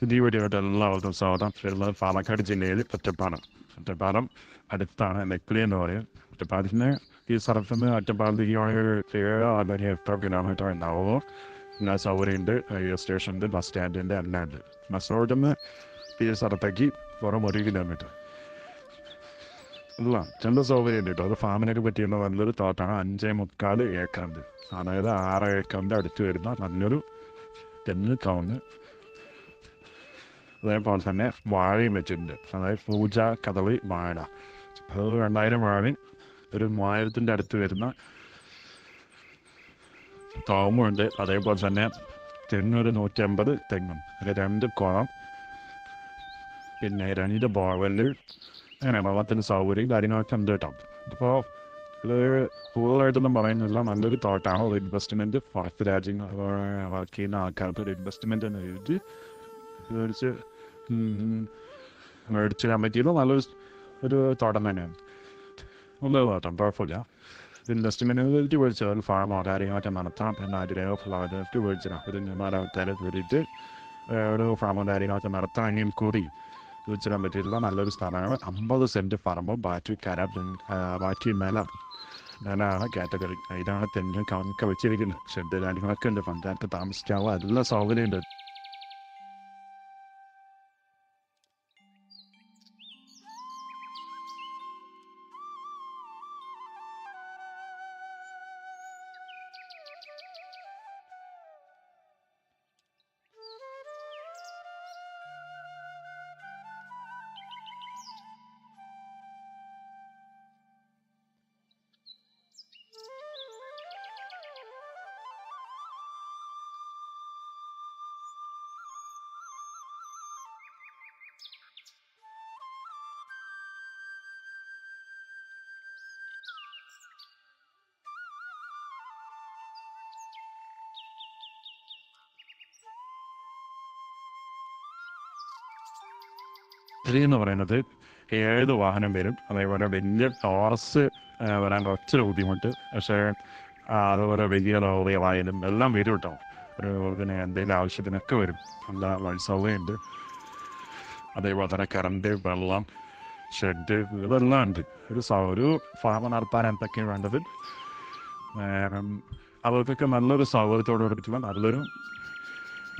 പുതിയ വീഡിയോയുടെ എല്ലാവർക്കും സ്വാഗതം. ഉള്ളത് പാലക്കാട് ജില്ലയിൽ ഒറ്റപ്പാലം. ഒറ്റപ്പാലം അടുത്താണ് നെക്ലി എന്ന് പറയും. ഒറ്റപ്പാലത്തിന് ഈ സ്ഥലത്ത് നിന്ന് ഒറ്റപ്പാലത്തേക്ക് അല്ലെങ്കിൽ എട്ടോ കിലോമീറ്റർ ഉണ്ടാവുമോ പിന്നെ സൗകര്യമുണ്ട്. റെയിൽവേ സ്റ്റേഷനുണ്ട് ബസ് സ്റ്റാൻഡിന്റെ ഉണ്ട്. ബസ് റോഡിൽ നിന്ന് ഈ സ്ഥലത്തേക്ക് വെറും ഒരു കിലോമീറ്റർ ഇല്ല ചെണ്ട സൗകര്യമുണ്ട് കേട്ടോ. അത് ഫാമിനൊക്കെ പറ്റിയുള്ള നല്ലൊരു തോട്ടാണ്. അഞ്ചേ മുക്കാൽ ഏക്കറുണ്ട്. അതായത് ആറ് ഏക്കറിന്റെ അടുത്ത് വരുന്ന നല്ലൊരു തെന്ന് കവുങ്ങ് അതേപോലെ തന്നെ വാഴയും വെച്ചിട്ടുണ്ട് അതായത് പൂജ കഥളി വാഴ അത് രണ്ടായിരം വാഴയും ഒരു മൂവായിരത്തിന്റെ അടുത്ത് വരുന്ന തോമുണ്ട് അതേപോലെ തന്നെ തെങ്ങൊരു നൂറ്റമ്പത് തെങ്ങും ഒരു രണ്ട് കുളം പിന്നെ രണ്ട് ബോവൽ അങ്ങനെ വെള്ളത്തിന്റെ സൗകര്യം കാര്യങ്ങളൊക്കെ ഉണ്ട് കേട്ടോ ഇപ്പോൾ ഇത് കൂടുതലായിട്ടൊന്നും പറയുന്നില്ല നല്ലൊരു തോട്ടാണ് ഒരു ഇൻവെസ്റ്റ്മെന്റ് പുറത്ത് രാജ്യങ്ങൾ വർക്ക് ചെയ്യുന്ന ആൾക്കാർക്ക് ഒരു ഇൻവെസ്റ്റ്മെന്റ് എന്ന് എഴുതി മേടിച്ച് മേടിച്ച് ഞാൻ പറ്റിയത് നല്ലൊരു ഒരു തോട്ടം തന്നെയാണ്. നല്ല തോട്ടം കുഴപ്പമില്ല. ഇൻവെസ്റ്റ്മെന്റ് ഒരു ഫാമോ മറ്റേ നടത്താം. പിന്നെ ഓഫ് ഫ്ലവർക്ക് മേടിച്ചിടാം ഒരു മരത്തേരെ കയറിയിട്ട് ഒരു ഫാമോ നടത്താൻ ഇനിയും കൂടി ചോദിച്ചിടാൻ പറ്റിയിട്ടില്ല നല്ലൊരു സ്ഥലമാണ്. അമ്പത് സെന്റ് പറമ്പ് ബാറ്റി കര ബാറ്റി മേല ഞാനാണ് കാറ്റഗറി ഇതാണ് തെങ്ങ് കണക്ക് വെച്ചിരിക്കുന്നത്. ഷെഡ് കാര്യങ്ങളൊക്കെ ഉണ്ട് പഞ്ചായത്ത് താമസിക്കാവോ എല്ലാ സൗകര്യമുണ്ട്. ഇത് എന്ന് പറയുന്നത് ഏത് വാഹനം വരും. അതേപോലെ വലിയ ടോറസ് വരാൻ കുറച്ചൊരു ബുദ്ധിമുട്ട്. പക്ഷേ അതുപോലെ വലിയ ലോറികളായാലും എല്ലാം വരും കേട്ടോ. ഒരു പിന്നെ എന്തെങ്കിലും ആവശ്യത്തിനൊക്കെ വരും. എല്ലാ വഴി സൗകര്യമുണ്ട് അതേപോലെ തന്നെ കറണ്ട് വെള്ളം ഷെഡ് ഇതെല്ലാം ഉണ്ട്. ഒരു ഒരു ഫാമ നടത്താൻ എന്തൊക്കെയാണ് വേണ്ടത്? അവർക്കൊക്കെ നല്ലൊരു സൗകര്യത്തോട് കൂടിയിട്ടുള്ള നല്ലൊരു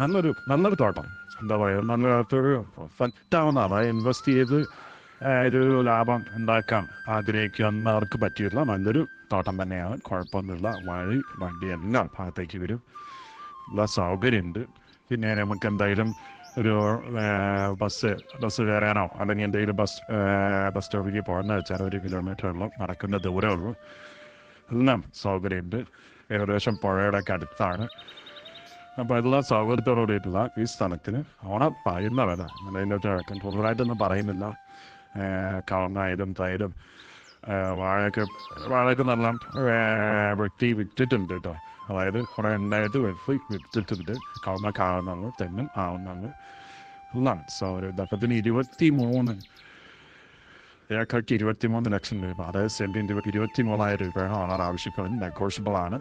നല്ലൊരു നല്ലൊരു തോട്ടം. എന്താ പറയുക നല്ലൊരു ഫറ്റാവുന്നതാണ് ഇൻവെസ്റ്റ് ചെയ്ത് ഒരു ലാഭം ഉണ്ടാക്കാൻ ആഗ്രഹിക്കുന്നവർക്ക് പറ്റിയിട്ടുള്ള നല്ലൊരു തോട്ടം തന്നെയാണ് കുഴപ്പമൊന്നുമില്ല വഴി വണ്ടി എല്ലാം ഭാഗത്തേക്ക് വരും ഉള്ള സൗകര്യമുണ്ട് പിന്നെ നമുക്ക് എന്തായാലും ഒരു ബസ് ബസ് കയറാനോ അല്ലെങ്കിൽ എന്തെങ്കിലും ബസ് ബസ് സ്റ്റോപ്പിലേക്ക് പോകണമെന്ന് വെച്ചാൽ ഒരു കിലോമീറ്ററോളം നടക്കുന്ന ദൂരമേ ഉള്ളൂ എല്ലാം സൗകര്യമുണ്ട് ഏകദേശം പുഴയുടെ ഒക്കെ അടുത്താണ് അപ്പോൾ എല്ലാ സൗകര്യത്തോടുകൂടിയിട്ടുള്ള ഈ സ്ഥലത്തിന് അവിടെ പറയുന്ന വില. അതിന്റെ കൂടുതലായിട്ടൊന്നും പറയുന്നില്ല. കവങ്ങായാലും തൈരും വാഴയൊക്കെ വാഴയൊക്കെ നല്ല വെട്ടി വിറ്റിട്ടുണ്ട് കേട്ടോ. അതായത് കുറേ ഉണ്ടായിട്ട് വെട്ടി വിറ്റിട്ടുണ്ട്. കവങ്ങ കാണുന്നത് തെങ്ങും ആവുന്നത് എന്നാണ് സോ ഒരു ദഫത്തിന് ഇരുപത്തി മൂന്ന് ഏക്കർക്ക് ഇരുപത്തി മൂന്ന് ലക്ഷം രൂപ. അതായത് സെന്റിന്റെ ഇരുപത്തി മൂവായിരം രൂപയാണ് ഓണർ ആവശ്യപ്പെടുന്നത്. നെഗോഷ്യബിൾ ആണ്.